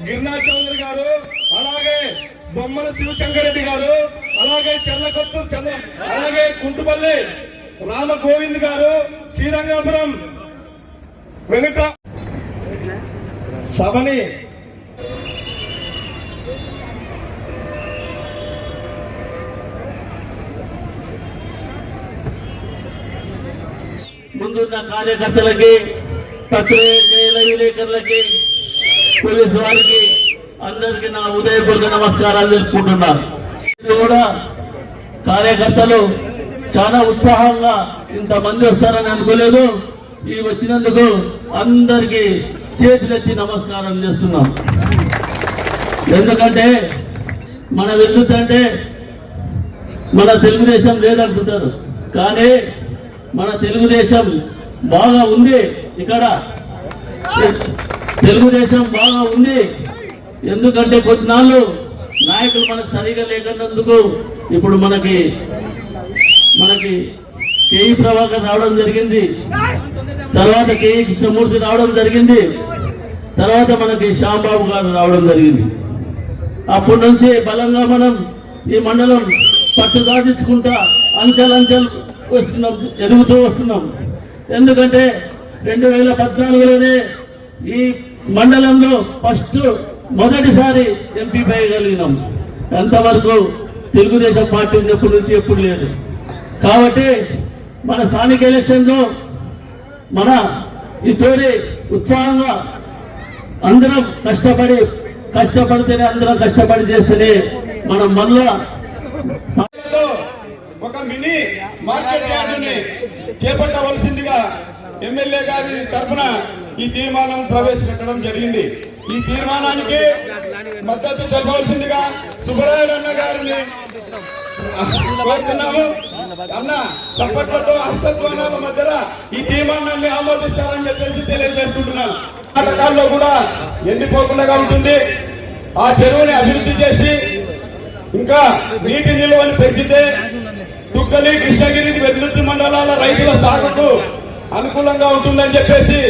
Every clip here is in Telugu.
గిరినా చౌదరి గారు అలాగే బొమ్మల శివశంకరెడ్డి గారు అలాగే చెర్లకొత్తూరు చెల్ల అలాగే కుంటుపల్లి రామ గోవింద్ గారు శ్రీరంగాపురం వెనుక సభని ముందున్న కార్యకర్తలకి పత్రికేయుల విలేకరులకి పోలీసు వారికి అందరికి నా ఉదయపూర్వక నమస్కారాలు తెలుపుకుంటున్నాను ఇది కూడా కార్యకర్తలు చాలా ఉత్సాహంగా ఇంతమంది వస్తారని అనుకోలేదు. ఈ వచ్చినందుకు అందరికి చేతులెత్తి నమస్కారం చేస్తున్నాం. ఎందుకంటే మన వెళ్తుంటే మన తెలుగుదేశం లేదంటుంటారు. కానీ మన తెలుగుదేశం బాగా ఉంది ఇక్కడ. తెలుగుదేశం బాగా ఉంది. ఎందుకంటే కొద్దినాళ్ళు నాయకులు మనకు సరిగా లేకున్నందుకు ఇప్పుడు మనకి మనకి కేఈ ప్రభాకర్ రావడం జరిగింది. తర్వాత కేఈ కృష్ణమూర్తి రావడం జరిగింది. తర్వాత మనకి శ్యాంబాబు గారు రావడం జరిగింది. అప్పటి నుంచి బలంగా మనం ఈ మండలం పట్టు దాటించుకుంటా అంచెలంచెలు వస్తున్నాం ఎదుగుతూ వస్తున్నాం. ఎందుకంటే రెండు వేల పద్నాలుగులోనే ఈ మండలంలో ఫస్ట్ మొదటిసారి ఎంపీ వేయగలిగినాం. ఎంతవరకు తెలుగుదేశం పార్టీ ఉన్నప్పటి నుంచి ఎప్పుడు లేదు. కాబట్టి మన స్థానిక ఎలక్షన్లో మన ఈ తోరి ఉత్సాహంగా అందరం కష్టపడి కష్టపడితేనే అందరం కష్టపడి చేస్తేనే మనం మళ్ళా ఒక మినీ మార్కెట్ యార్డుని చేపట్టవలసిందిగా ఎమ్మెల్యే గారి తరఫున ఈ తీర్మానం ప్రవేశపెట్టడం జరిగింది. ఈ తీర్మానానికి మద్దతు తెలపవలసిందిగా సుబ్బరాయుడు అన్న గారిని కోరుతున్నాము. అన్న చప్పట్లతో హస్తత్వాల మధ్య ఈ తీర్మానాన్ని ఆమోదిస్తారని చెప్పేసి తెలియజేసుకుంటున్నాను నాటకాల్లో కూడా ఎండిపోకుండా ఉంటుంది. ఆ చెరువుని అభివృద్ధి చేసి ఇంకా నీటి నిల్వను పెంచితే తుక్కలి కృష్ణగిరి వెల్లుత్తి మండలాల రైతుల సాగుకు అనుకూలంగా ఉంటుందని చెప్పేసి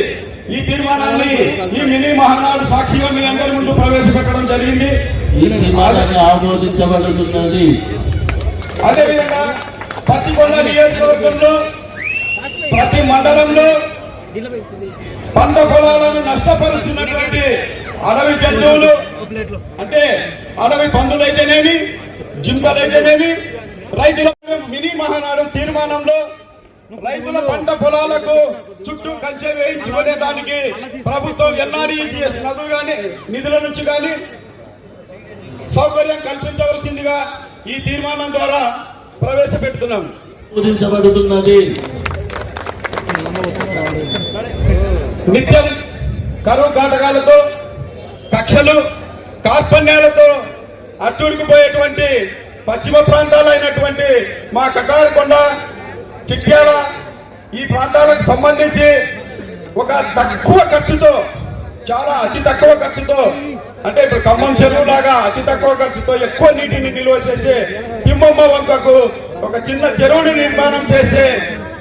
ఈ తీర్మానాన్ని ఈ మినీ మహానాడు సాక్షిగా మీ అందరి ముందు ప్రవేశపెట్టడం జరిగింది. ఈ తీర్మానాన్ని ఆమోదించబడుతున్నది. అదేవిధంగా పత్తికొండ నియోజకవర్గంలో ప్రతి మండలంలో పంట పొలాలను నష్టపరుస్తున్నటువంటి అడవి జంతువులు అంటే అడవి పందులైతేనేమి జింకలైతేనేమి రైతుల మినీ మహానాడు తీర్మానంలో రైతుల పంట పొలాలకు చుట్టూ కంచె వేయించుకునే దానికి ప్రభుత్వం ఎన్ఆర్ఈజిఎస్ నదులు గాని నిధుల నుంచి కానీ సౌకర్యం కల్పించవలసిందిగా ఈ తీర్మానం ద్వారా ప్రవేశపెడుతున్నాం. ఆమోదించబడుతున్నది నిత్యం కరువు కాటకాలతో కక్షలు కార్పణ్యాలతో అట్టుడికిపోయేటువంటి పశ్చిమ ప్రాంతాలైనటువంటి మా కకారకొండ చిట్యాల ఈ ప్రాంతాలకు సంబంధించి ఒక తక్కువ ఖర్చుతో చాలా అతి తక్కువ ఖర్చుతో అంటే ఇప్పుడు ఖమ్మం చెరువు లాగా అతి తక్కువ ఖర్చుతో ఎక్కువ నీటిని నిల్వ చేసే తిమ్మమ్మ వంకకు ఒక చిన్న చెరువుని నిర్మాణం చేసి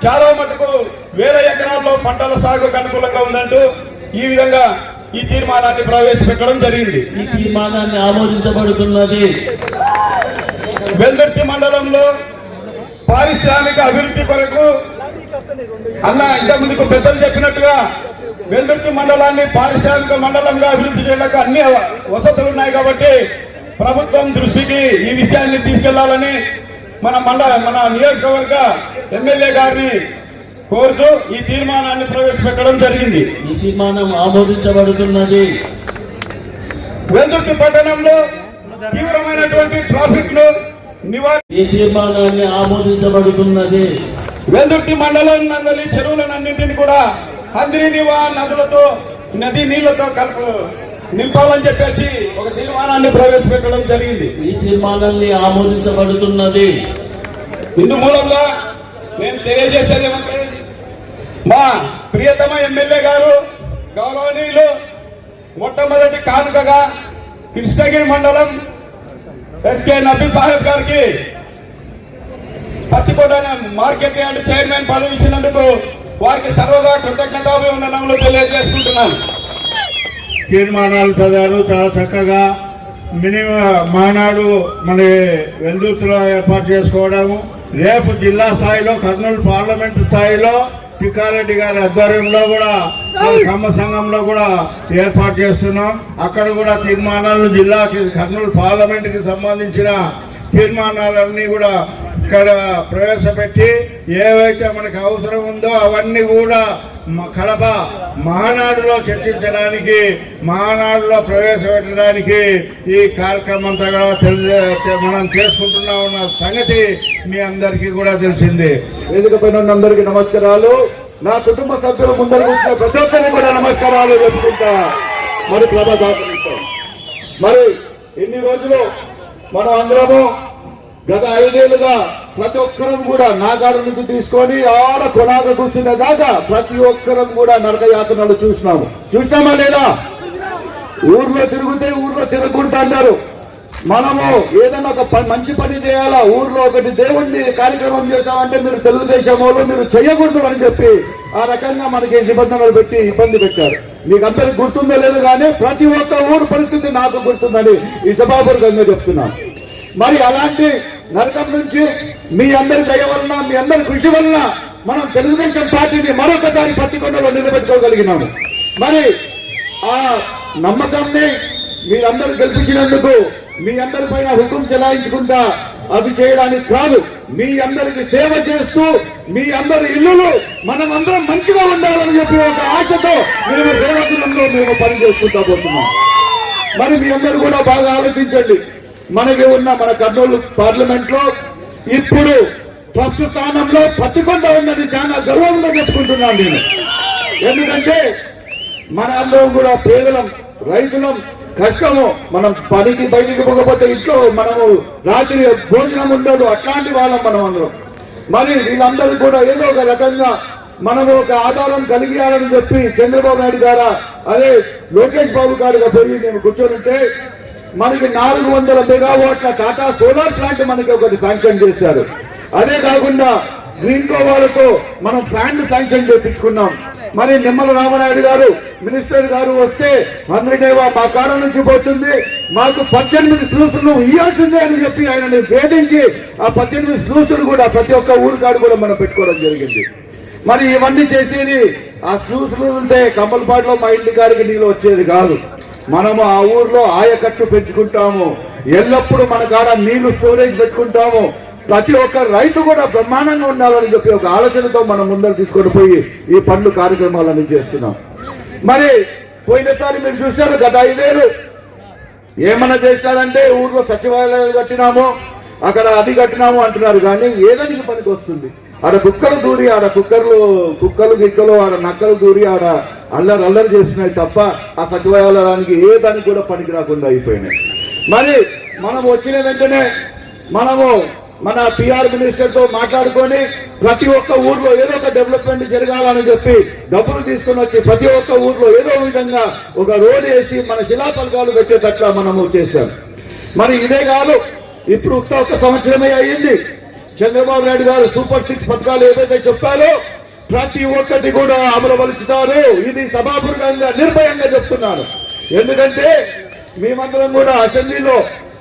చాలా మటుకు వేల ఎకరాల్లో పంటల సాగుకు అనుకూలంగా ఉందంటూ ఈ విధంగా ఈ తీర్మానాన్ని ప్రవేశపెట్టడం జరిగింది. ఈ తీర్మానాన్ని ఆమోదించబడుతున్నది. వెల్దుర్తి మండలంలో పారిశ్రామిక అభివృద్ధి కొరకు అన్న ఇంత ముందుకు పెద్దలు చెప్పినట్టుగా వెల్దుర్తి మండలాన్ని పారిశ్రామిక మండలంగా అభివృద్ధి చేయడానికి అన్ని వసతులు ఉన్నాయి కాబట్టి ప్రభుత్వం దృష్టికి ఈ విషయాన్ని తీసుకెళ్ళాలని మన మండల మన నియోజకవర్గ ఎమ్మెల్యే గారిని కోరుతూ ఈ తీర్మానాన్ని ప్రవేశపెట్టడం జరిగింది. ఈ తీర్మానం ఆమోదించబడుతున్నది. వెల్దుర్తి పట్టణంలో తీవ్రమైనటువంటి ట్రాఫిక్ను ఈ తీర్మానాన్ని ఆమోదించబడుతున్నది. వెల్దుర్తి మండలం నందలి చెరువులన్నింటిని కూడా హంద్రి నివా నదులతో నది నీళ్ళతో కలుపు నింపాలని చెప్పేసి ఒక తీర్మానాన్ని ప్రవేశపెట్టడం జరిగింది. ఈ తీర్మానాన్ని ఆమోదించబడుతున్నది. ఇందు మూలంగా నేను తెలియజేసేది ఏమంటే మా ప్రియతమ ఎమ్మెల్యే గారు గౌరవనీయులు మొట్టమొదటి కానుకగా కృష్ణగిరి మండలం ఎస్కే నబీ సాహెబ్ గారికి పత్తికొండ మార్కెట్ యార్డ్ చైర్మన్ పదవి ఇచ్చినందుకు వారికి సర్వదా కృతజ్ఞతాభివందనములు తెలియజేసుకుంటున్నాను. తీర్మానాలు చదివారు చాలా చక్కగా మినిమ మానాడు మన వెల్దుర్తిలో ఏర్పాటు చేసుకోవడము. రేపు జిల్లా స్థాయిలో కర్నూలు పార్లమెంటు స్థాయిలో టిక్కారెడ్డి గారి ఆధ్వర్యంలో కూడా సమ్మ కమ్మ సంఘంలో కూడా ఏర్పాటు చేస్తున్నాం. అక్కడ కూడా తీర్మానాలు జిల్లాకి కర్నూలు పార్లమెంట్కి సంబంధించిన తీర్మానాలన్నీ కూడా ఇక్కడ ప్రవేశపెట్టి ఏవైతే మనకు అవసరం ఉందో అవన్నీ కూడా కడప మహానాడులో చర్చించడానికి మహానాడులో ప్రవేశపెట్టడానికి ఈ కార్యక్రమం అంతా మనం చేసుకుంటున్నా ఉన్న సంగతి మీ అందరికీ కూడా తెలిసింది. వేదిక పైన అందరికీ నమస్కారాలు. నా కుటుంబ సభ్యులు ముందర వచ్చిన ప్రతి ఒక్కరికి కూడా నమస్కారాలు చెప్పుకుంటా. మరి ప్రభాదాతనితో మరి ఎన్ని రోజులు మనం అందరము గత ఐదేళ్ళుగా ప్రతి ఒక్కరం కూడా నాగాడ నుంచి తీసుకొని ఆడ కొలాగ కూర్చునే దాకా ప్రతి ఒక్కరం కూడా నరక యాతనలు చూసినాము. చూసినామా లేదా? ఊర్లో తిరిగితే ఊర్లో తిరగకూడదు అన్నారు. మనము ఏదైనా ఒక పని మంచి పని చేయాలా? ఊర్లో ఒకటి దేవుణ్ణి కార్యక్రమం చేశామంటే మీరు తెలుగుదేశం వాళ్ళు మీరు చేయకూడదు అని చెప్పి ఆ రకంగా మనకి నిబంధనలు పెట్టి ఇబ్బంది పెట్టారు. మీకు అందరికి గుర్తుందో లేదు కానీ ప్రతి ఒక్క ఊరు పరిస్థితి నాకు గుర్తుందని ఈ సభాపూర్వకంగా చెప్తున్నాను. మరి అలాంటి నరకం నుంచి మీ అందరి దయ వలన మీ అందరి కృషి వలన మనం తెలుగుదేశం పార్టీని మరొకసారి పత్తికొండలో నిలబెట్టుకోగలిగినాము. మరి ఆ నమ్మకాన్ని మీరందరూ గెలిపించినందుకు మీ అందరి పైన హుకుం చెలాయించుకుంటా అది చేయడానికి కాదు మీ అందరికి సేవ చేస్తూ మీ అందరి ఇల్లులు మనం అందరం మంచిగా ఉండాలని చెప్పి ఒక ఆశతో మేము రేవతులంలో మేము పనిచేసుకుంటా పోతున్నాం. మరి మీ అందరూ కూడా బాగా ఆలోచించండి. మనకి ఉన్న మన కర్నూలు పార్లమెంట్లో ఇప్పుడు ఫస్ట్ స్థానంలో పత్తికొండ ఉన్నది చాలా గర్వంగా చెప్పుకుంటున్నాను నేను. ఎందుకంటే మన అందరం కూడా పేదలం రైతులం కష్టము. మనం పనికి బయటికి పోకపోతే ఇంట్లో మనము రాత్రి భోజనం ఉండదు అట్లాంటి వాళ్ళం మనం అందరం. మరి వీళ్ళందరూ కూడా ఏదో ఒక రకంగా మనము ఒక ఆధారం కలిగియాలని చెప్పి చంద్రబాబు నాయుడు గారా అదే లోకేష్ బాబు గారుగా పోయి నేను కూర్చొని మనకి నాలుగు వందల మెగావాట్ల టాటా సోలార్ ప్లాంట్ మనకి ఒకటి శాంక్షన్ చేశారు. అదే కాకుండా గ్రీన్కో వాళ్ళతో మనం ప్లాంట్ శాంక్షన్ చేయించుకున్నాం మరి నిమ్మల రామనాయుడు గారు మినిస్టర్ గారు వస్తే మంత్రిదేవా మా కాడ నుంచి పోతుంది. మాకు పద్దెనిమిది స్లూసులు ఇవ్వాల్సిందే అని చెప్పి ఆయనని వేధించి ఆ పద్దెనిమిది స్లూసులు కూడా ప్రతి ఒక్క ఊరు కాడు కూడా మనం పెట్టుకోవడం జరిగింది. మరి ఇవన్నీ చేసేది ఆ స్లూసులు ఉంటే కమ్మలపాడులో మా ఇంటి కాడికి నీళ్ళు వచ్చేది కాదు. మనము ఆ ఊర్లో ఆయకట్టు పెంచుకుంటాము. ఎల్లప్పుడూ మన కాడ నీళ్ళు స్టోరేజ్ పెట్టుకుంటాము. ప్రతి ఒక్క రైతు కూడా బ్రహ్మాండంగా ఉండాలని చెప్పి ఒక ఆలోచనతో మనం ముందర తీసుకొని పోయి ఈ పనులు కార్యక్రమాలన్నీ చేస్తున్నాం. మరి పోయినసారి మీరు చూశారు గత ఐదేళ్ళు ఏమన్నా చేశారంటే ఊర్లో సచివాలయాలు కట్టినాము అక్కడ అది కట్టినాము అంటున్నారు కానీ ఏదానికి పనికి వస్తుంది. ఆడ కుక్కలు దూరి ఆడ కుక్కర్లు కుక్కలు గిక్కలు ఆడ నక్కలు దూరి ఆడ అల్లరి అల్లరి చేస్తున్నాయి తప్ప ఆ సచివాలయానికి ఏ దానికి కూడా పనికి రాకుండా అయిపోయినాయి. మరి మనం వచ్చిన వెంటనే మనము మన పిఆర్ మినిస్టర్తో మాట్లాడుకొని ప్రతి ఒక్క ఊర్లో ఏదో ఒక డెవలప్మెంట్ జరగాలని చెప్పి డబ్బులు తీసుకుని వచ్చి ప్రతి ఒక్క ఊర్లో ఏదో విధంగా ఒక రోడ్ వేసి మన శిలాఫలకాలు పెట్టేటట్లా మనము చేశాం. మరి ఇదే కాదు ఇప్పుడు ఒక్క ఒక్క సంవత్సరమే అయ్యింది చంద్రబాబు నాయుడు గారు సూపర్ సిక్స్ పథకాలు ఏదైతే చెప్పారో ప్రతి ఒక్కటి కూడా అమలుపరుచుతారు ఇది సభాపూర్వకంగా నిర్భయంగా చెప్తున్నాను ఎందుకంటే మేమందరం కూడా అసెంబ్లీలో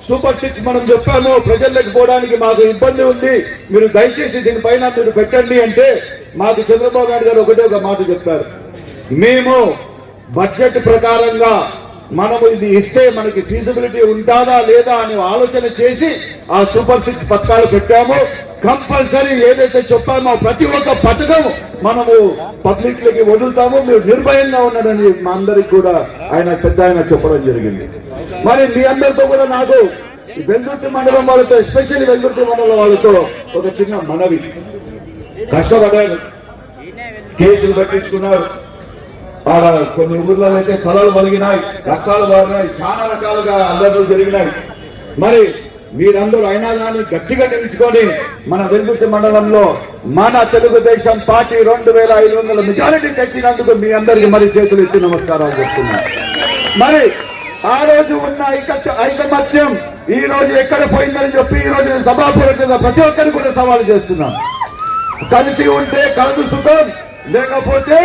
సూపర్ సిక్స్ మనం చెప్పాము ప్రజల్లోకి పోవడానికి మాకు ఇబ్బంది ఉంది. మీరు దయచేసి దీనిపైన మీరు పెట్టండి అంటే మాకు చంద్రబాబు నాయుడు గారు ఒకటే ఒక మాట చెప్పారు. మేము బడ్జెట్ ప్రకారంగా మనము ఇది ఇస్తే మనకి ఫీజిబిలిటీ ఉంటుందా లేదా అని ఆలోచన చేసి ఆ సూపర్ సిక్స్ పథకాలు పెట్టాము. కంపల్సరీ ఏదైతే చెప్పామో ప్రతి ఒక్క పథకం మనము పబ్లిక్ లకి వదులుతాము. మీరు నిర్భయంగా ఉన్నారని మా అందరికి కూడా ఆయన పెద్ద ఆయన చెప్పడం జరిగింది. మరి మీ అందరితో కూడా నాకు ఈ వెల్దుర్తి మండలం వాళ్ళతో ఎస్పెషల్లీ వెల్దుర్తి మండలం వాళ్ళతో ఒక చిన్న మనవి. కష్టపడ్డారు. కేసులు పెట్టించుకున్నారు. ఆడ కొన్ని ఊర్లలో అయితే కలలు పలిగినాయి. రకాలు మారినాయి. చాలా రకాలుగా అల్లర్లు జరిగినాయి. మరి మీరందరూ అయినా కానీ గట్టిగా నిలుచుకొని మన వెలుగుతి మండలంలో మన తెలుగుదేశం పార్టీ రెండు వేల ఐదు వందల మెజారిటీ తెచ్చినందుకు మీ అందరికి మరి చేతులు ఇచ్చి నమస్కారాలు చెప్తున్నాను మరి ఆ రోజు ఉన్న ఐకమత్యం ఈ రోజు ఎక్కడ పోయిందని చెప్పి ఈ రోజు నేను సభాపూర్వకంగా ప్రతి ఒక్కరికి కూడా సవాలు చేస్తున్నాను కలిసి ఉంటే కలదు సుఖం లేకపోతే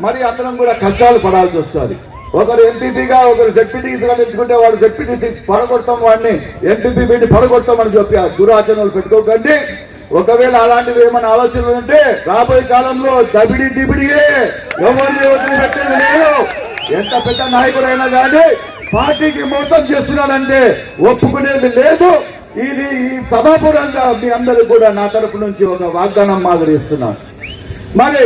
మరి అందరం కూడా కష్టాలు పడాల్సి వస్తుంది. ఒకరు ఎంపీపీగా ఒకరు జడ్పీటీసీగా నిలుచుకుంటే వాడు జడ్పీటీసీ పడగొడతాం వాడిని ఎంపీపీ వీడిని పడగొడతామని చెప్పి ఆ దురాచరణలు పెట్టుకోకండి. ఒకవేళ అలాంటివి ఏమైనా ఆలోచనలు ఉంటే రాబోయే కాలంలో దబిడి దిబిడియే ఎవరిని వదిలిపెట్టేది లేదు. ఎంత పెద్ద నాయకుడైనా కానీ పార్టీకి మోసం చేస్తున్నాడంటే ఒప్పుకునేది లేదు. ఇది ఈ సభాపూర్వంగా మీ అందరూ కూడా నా తరపు నుంచి ఒక వాగ్దానం మాదిరి ఇస్తున్నాను. మరి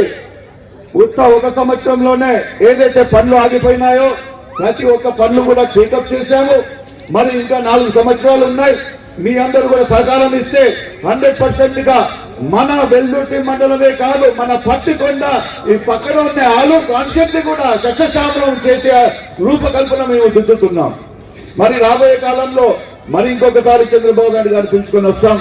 ఉత్త ఒక సంవత్సరంలోనే ఏదైతే పనులు ఆగిపోయినాయో ప్రతి ఒక్క పనులు కూడా చెకప్ చేశాము. మరి ఇంకా నాలుగు సంవత్సరాలు ఉన్నాయి. మీ అందరూ కూడా సహకారం ఇస్తే హండ్రెడ్ పర్సెంట్గా మన వెల్దుర్తి మండలమే కాదు మన పత్తికొండ ఈ పక్కన ఉన్న ఆలు కాన్సెప్ట్ కూడా సస్యశామలం చేసే రూపకల్పన మేము దిద్దుతున్నాం. మరి రాబోయే కాలంలో మరి ఇంకొకసారి చంద్రబాబు నాయుడు గారు పిలుచుకొని వస్తాం.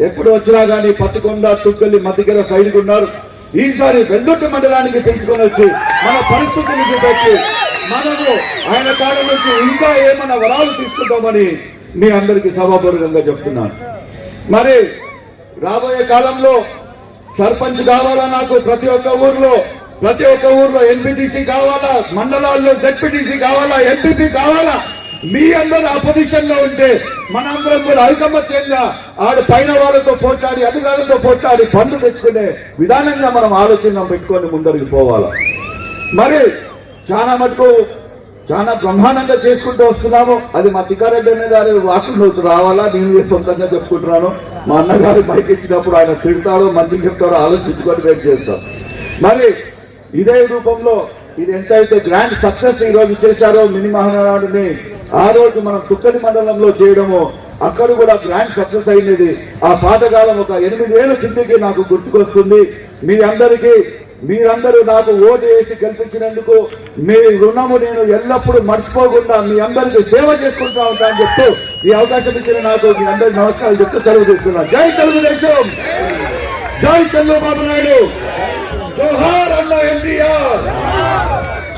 ఎప్పుడు వచ్చినా గానీ పత్తికొండ తుక్కల్లి మధ్యగర సైడ్ ఉన్నారు. ఈసారి వెల్లుట్టి మండలానికి పిలుచుకొని వచ్చి మన పరిస్థితిని చూపెట్టి మనము ఆయన కాడ నుంచి ఇంకా ఏమైనా వరాలు తీసుకుంటామని మీ అందరికీ సభాపూర్వకంగా చెప్తున్నాను. మరి రాబోయే కాలంలో సర్పంచ్ కావాలా నాకు ప్రతి ఒక్క ఊర్లో? ప్రతి ఒక్క ఊర్లో ఎంపీటీసీ కావాలా? మండలాల్లో జెడ్పీటీసీ కావాలా? ఎంపీపీ కావాలా? మీ అందరూ అపోజిషన్లో ఉంటే మనందరం కూడా ఐకమత్యంగా ఆడ పైన వాళ్ళతో పోట్లాడి అధికారులతో పోట్లాడి పనులు తెచ్చుకునే విధానంగా మనం ఆలోచన పెట్టుకొని ముందరికి పోవాలా? మరి చాలా మటుకు చాలా బ్రహ్మాండంగా చేసుకుంటూ వస్తున్నాము. అది మా తిక్కారెడ్డి అనే గారి వాకులు రావాలా? నేను సొంతంగా చెప్పుకుంటున్నాను? మా అన్నగారు బయట ఇచ్చినప్పుడు ఆయన తిడతాడో మంచిగా చెప్తాడో ఆలోచించుకొని వెయిట్ చేస్తాం. మరి ఇదే రూపంలో ఇది ఎంతైతే గ్రాండ్ సక్సెస్ ఈ రోజు చేశారో మినీ మహానాడుని ఆ రోజు మనం తుక్కలి మండలంలో చేయడము అక్కడ కూడా గ్రాండ్ సక్సెస్ అయినది. ఆ పాతకాలం ఒక ఎనిమిది ఏళ్ళ కిందకి నాకు గుర్తుకొస్తుంది. మీ అందరికీ మీరందరూ నాకు ఓటు వేసి గెలిపించినందుకు మీ రుణము నేను ఎల్లప్పుడూ మర్చిపోకుండా మీ అందరికీ సేవ చేసుకుంటా ఉంటా అని చెప్తూ ఈ అవకాశం ఇచ్చిన నాకు మీ అందరి నమస్కారాలు చెప్తూ సెలవు తీసుకున్నాను జై తెలుగుదేశం! జై చంద్రబాబు నాయుడు!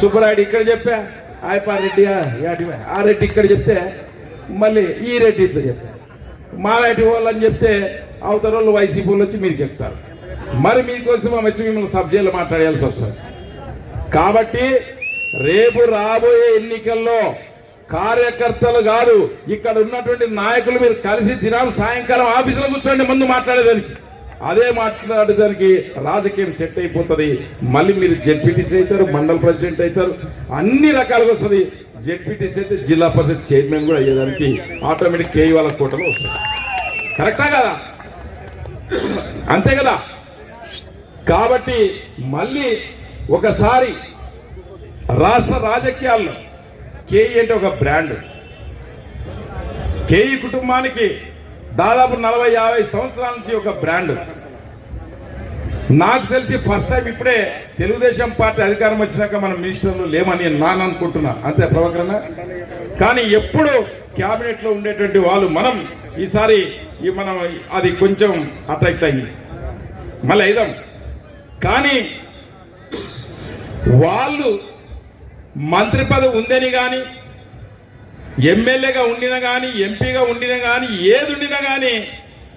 సుబ్బరాయుడు ఇక్కడ చెప్పా. ఆయప్ప రెడ్డి ఆ రెడ్డి ఇక్కడ చెప్తే మళ్ళీ ఈ రెడ్డి ఇట్లా చెప్పా. మా వాళ్ళు అని చెప్తే అవతల వాళ్ళు వైసీపీ వాళ్ళు వచ్చి మీరు చెప్తారు. మరి మీకోసం వచ్చి మిమ్మల్ని సబ్జెక్టులు మాట్లాడాల్సి వస్తుంది. కాబట్టి రేపు రాబోయే ఎన్నికల్లో కార్యకర్తలు కాదు ఇక్కడ ఉన్నటువంటి నాయకులు మీరు కలిసి దినాలు సాయంకాలం ఆఫీసులో కూర్చోండి ముందు మాట్లాడేదానికి. అదే మాట్లాడేదానికి రాజకీయం సెట్ అయిపోతుంది. మళ్ళీ మీరు జెడ్పీటీసీ అవుతారు మండల ప్రెసిడెంట్ అవుతారు అన్ని రకాలుగా వస్తుంది. జెడ్పీటీసీ అయితే జిల్లా పరిషత్ చైర్మన్ కూడా అయ్యేదానికి ఆటోమేటిక్ కేయి వాళ్ళ కోటలో వస్తుంది. కరెక్టా కదా? అంతే కదా? కాబట్టి మళ్ళీ ఒకసారి రాష్ట్ర రాజకీయాల్లో కేఈ అంటే ఒక బ్రాండ్. కేఈ కుటుంబానికి దాదాపు నలభై యాభై సంవత్సరాల నుంచి ఒక బ్రాండ్. నాకు తెలిసి ఫస్ట్ టైం ఇప్పుడే తెలుగుదేశం పార్టీ అధికారం వచ్చినాక మనం మినిస్టర్లు లేమని నాన్న అనుకుంటున్నా. అంతే ప్రభాకరణ కానీ ఎప్పుడు క్యాబినెట్లో ఉండేటువంటి వాళ్ళు మనం ఈసారి ఈ మనం అది కొంచెం అట్రాక్ట్ అయింది మళ్ళీ అయిదాం కానీ వాళ్ళు మంత్రి పదవి ఉందని కానీ ఎమ్మెల్యేగా ఉండినా కానీ ఎంపీగా ఉండినా కానీ ఏది ఉండినా కానీ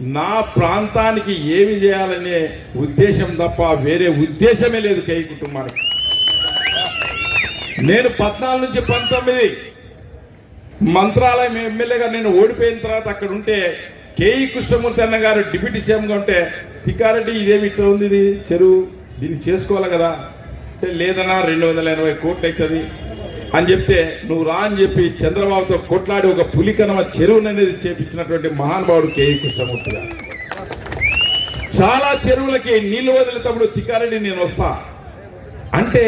నా ప్రాంతానికి ఏమి చేయాలనే ఉద్దేశం తప్ప వేరే ఉద్దేశమే లేదు కై కుటుంబానికి. నేను పద్నాలుగు నుంచి పంతొమ్మిది మంత్రాలయం ఎమ్మెల్యేగా నేను ఓడిపోయిన తర్వాత అక్కడ ఉంటే కేఈ కృష్ణమూర్తి అన్న గారు డిప్యూటీ సీఎంగా ఉంటే తికారెడ్డి ఇదేమి ఇట్లా ఉంది ఇది? చెరువు. దీన్ని చేసుకోవాలి కదా. అంటే లేదన్నా రెండు వందల ఎనభై కోట్లు అవుతుంది. అని చెప్తే నువ్వు రా అని చెప్పి చంద్రబాబుతో కొట్లాడి ఒక పులికనమ చెరువులు అనేది చేపించినటువంటి మహానుభావుడు కేఈ కృష్ణమూర్తి గారు. చాలా చెరువులకి నీళ్ళు వదిలేటప్పుడు తిక్కారెడ్డి నేను వస్తా. అంటే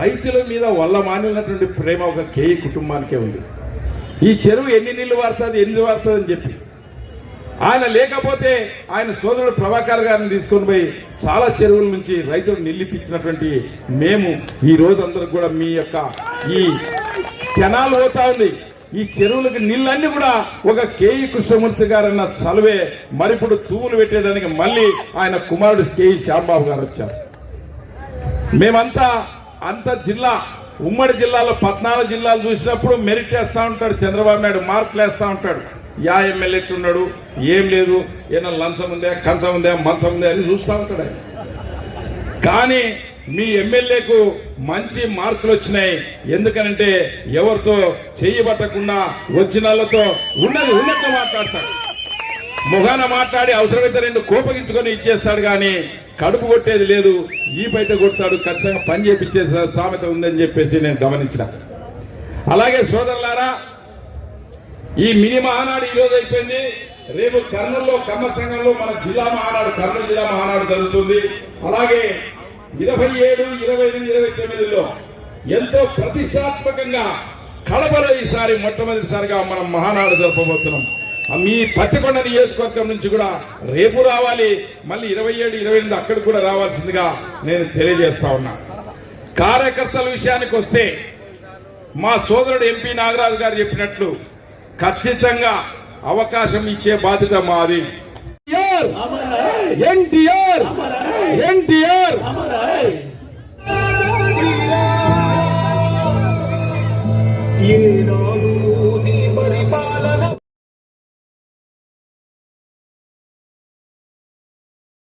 రైతుల మీద వల్ల మానినటువంటి ప్రేమ ఒక కేఈ కుటుంబానికే ఉంది. ఈ చెరువు ఎన్ని నీళ్ళు వారుతుంది ఎన్ని వారుతుంది అని చెప్పి ఆయన లేకపోతే ఆయన సోదరుడు ప్రభాకర్ గారిని తీసుకొని పోయి చాలా చెరువుల నుంచి రైతులు నిలిపించినటువంటి మేము ఈ రోజు అందరికి కూడా మీ యొక్క ఈ కెనాల్ పోతా ఉంది. ఈ చెరువులకు నీళ్ళన్నీ కూడా ఒక కేఈ కృష్ణమూర్తి గారన్న చలువే. మరిప్పుడు తూములు పెట్టేదానికి మళ్ళీ ఆయన కుమారుడు కేఈ శ్యాంబాబు గారు వచ్చారు. మేమంతా అంత జిల్లా ఉమ్మడి జిల్లాలో పద్నాలుగు జిల్లాలు చూసినప్పుడు మెరిట్ వేస్తూ ఉంటాడు చంద్రబాబు నాయుడు మార్కులు వేస్తా ఉంటాడు. యా ఎమ్మెల్యే ఎట్లున్నాడు ఏం లేదు ఏమైనా లంచం ఉందా కంచం ఉందా మంచం ఉందా అని చూస్తూ ఉంటాడు ఆయన. కానీ మీ ఎమ్మెల్యేకు మంచి మార్కులు వచ్చినాయి. ఎందుకనంటే ఎవరితో చేయబట్టకుండా వచ్చిన వాళ్ళతో ఉన్నది ఉన్నట్టు మాట్లాడతాడు. ముఖాన మాట్లాడి అవసరమైతే రెండు కోపగించుకొని ఇచ్చేస్తాడు కానీ కడుపు కొట్టేది లేదు ఈ బయట కొడతాడు ఖచ్చితంగా పని చేపించే సామెత ఉందని చెప్పేసి నేను గమనించిన. అలాగే సోదరులారా ఈ మినీ మహానాడు ఈ రోజు అయిపోయింది. రేపు కర్నూలులో కమ్మ సంఘంలో మన జిల్లా మహానాడు కర్నూలు జిల్లా మహానాడు జరుగుతుంది. అలాగే ఇరవై ఏడు ఇరవై ఎనిమిది ఇరవై తొమ్మిదిలో ఎంతో ప్రతిష్టాత్మకంగా కడపలో ఈసారి మొట్టమొదటిసారిగా మనం మహానాడు జరపబోతున్నాం. మీ పత్తికొండ నియోజకవర్గం నుంచి కూడా రేపు రావాలి. మళ్ళీ ఇరవై ఏడు ఇరవై ఎనిమిది అక్కడికి కూడా రావాల్సిందిగా నేను తెలియజేస్తా ఉన్నా. కార్యకర్తల విషయానికి వస్తే మా సోదరుడు ఎంపీ నాగరాజు గారు చెప్పినట్లు ఖచ్చితంగా అవకాశం ఇచ్చే బాధ్యత మాది ఎన్టీఆర్ ఎన్టీఆర్ ఈనాడు